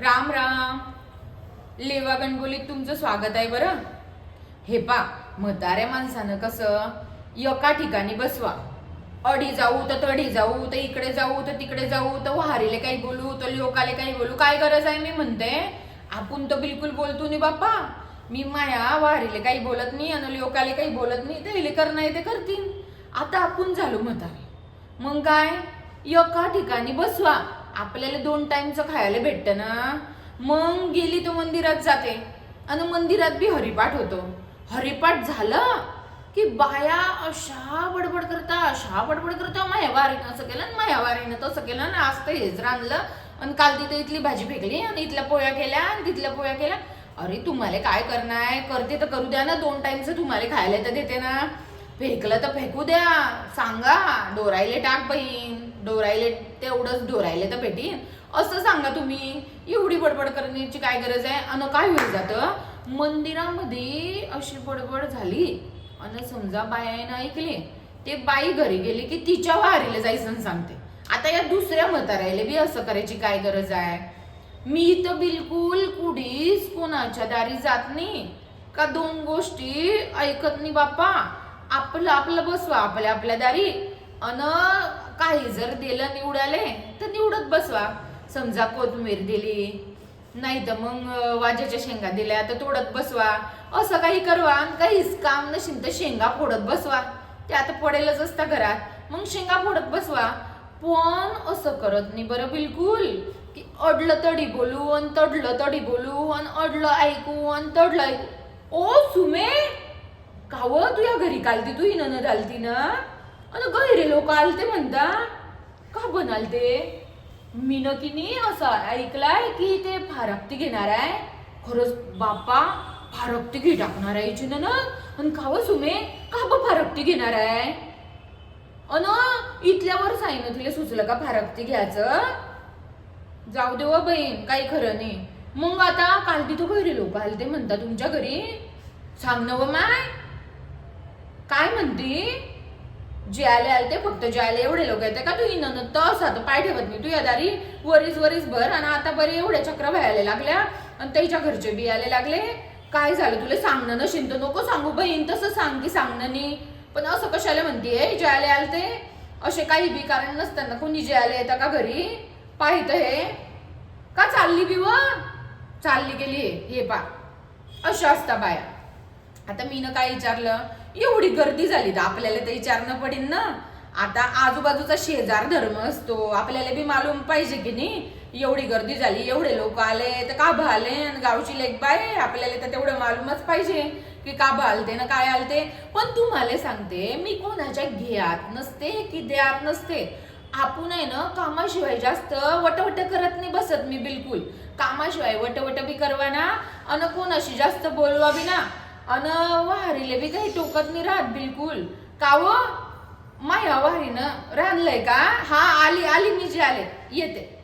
राम राम. लेवा गणगोलीत तुमचं स्वागत आहे बरं? हे पा म्हाताऱ्या माणसानं कसं? एका ठिकाणी बसवा. अडी जाऊ तर तडी जाऊ तर इकडे जाऊ तर तिकडे जाऊ तर वहारीले काही बोलू तर लोकाले काही बोलू. काय गरज आहे मी म्हणते? आपण तर बिलकुल बोलतो नाही बाप्पा. मी माया वारीले काही बोलत नाही आणि लोकाले काही बोलत नाही. ते इले करणार ते करतील. आता आपण झालो म्हातारे. मग काय? एका ठिकाणी बसवा. आपल्याला दोन टाइमचं खायला भेटतं ना. मग गेली तो मंदिरात जाते. आणि मंदिरात बी हरिपाठ होतो. हरिपाठ झालं की बाया अशा बडबड करता अशा बडबड करता माया वारीनं असं केलं आणि माया वारीनं तसं केलं आणि आज तर हेच रांधलं. आणि काल तिथे इथली भाजी फेकली आणि इथल्या पोळ्या केल्या आणि तिथल्या पोळ्या केल्या. अरे तुम्हाला काय करणार? करते तर करू द्या ना. दोन टाईमचं तुम्हाला खायला तर देते ना. फेकलं तर फेकू द्या सांगा. डोरायले टाक बहीण. डोरायले तेवढंच डोरायले तर भेटीन असं सांगा तुम्ही. एवढी बडबड करण्याची काय गरज आहे? आणि काय होईल जातं? मंदिरामध्ये अशी बडबड झाली. आणि समजा बायानं ऐकली. ते बाई घरी गेली की तिच्या वारीला जायचं सांगते. आता या दुसऱ्या म्हाताऱ्याला बी असं करायची काय गरज आहे? मी तर बिलकुल कुडीच कोणाच्या दारी जात नाही. का दोन गोष्टी ऐकत नाही बाप्पा? आपलं आपलं बसवा आपल्या आपल्या दारी. अन काही जर दिलं निवडाले तर निवडत बसवा. समजा कोथमीर दिली नाही तर मग वाजेच्या वाज्याच्या शेंगा दिल्या तर तोडत बसवा. असं काही करवा काहीच काम नशील तर शेंगा फोडत बसवा. ते आता पडेलच असता घरात. मग शेंगा फोडत बसवा. पण असं करत नाही बरं बिलकुल. की अडलं तडी बोलू आणि तडलं तडी बोलू आणि अडलं ऐकू आणि तडलं ऐकू. ओ सुमे! काव तुझ्या घरी कालती तू हिनं घालती ना? आणि गैरे लोक आलते म्हणता? का बनालते? मी न की नाही असं ऐकलाय की ते फारकती घेणार आहे? खरंच बाप्पा फारकती घे टाकणार आहे इच्छिन ना आणि काव सुमे का बा फारकती घेणार आहे? अन इथल्यावर सांगितलं तिला सुचलं का फारकती घ्यायचं? जाऊ देवा बहीण काही खरं नाही. मग आता काल तिथं घरी लोक आलते म्हणता तुमच्या घरी? सांग ना व माय. काय म्हणते? जे आले आले ते फक्त जे आले एवढे लोक येते का तू इन तस आता पाय ठेवत नाही. तू या दारी वरीस वरीस भर आणि आता बरे एवढ्या चक्र व्हायला लागल्या आणि त्याच्या घरचे बी यायला लागले. काय झालं? तुला सांगणं नशीन तर नको सांगू बहीण तसं सांग की सांगणं नाही. पण असं कशाला म्हणतीये जे आले आले ते? असे काही बी कारण नसताना कोणी जे आले येतं का घरी? पाहित हे. का चालली बी व? चालली गेली हे पा. अशा असता बाया. आता मीनं काय विचारलं? एवढी गर्दी झाली तर आपल्याला तर विचारणं पडेल ना. आता आजूबाजूचा शेजार धर्म असतो आपल्याला बी मालूम पाहिजे की नाही? एवढी गर्दी झाली एवढे लोक आले तर का भाले आणि गावची लेख बाय आपल्याला तर तेवढं मालूमच पाहिजे की का भालते ना काय आलते पण तुम्हाला सांगते मी कोणाच्या घेयात नसते की द्यात नसते. आपण आहे ना कामाशिवाय जास्त वटवट करत नाही बसत मी बिलकुल. कामाशिवाय वटवट बी करवा ना आणि कोणाशी जास्त बोलवा बी ना. अन वाहरीले बी काही टोकत नाही राहत बिलकुल. काव हो? माया वाहरीनं राहणलंय का? हा आली आली मी जे आले. येते.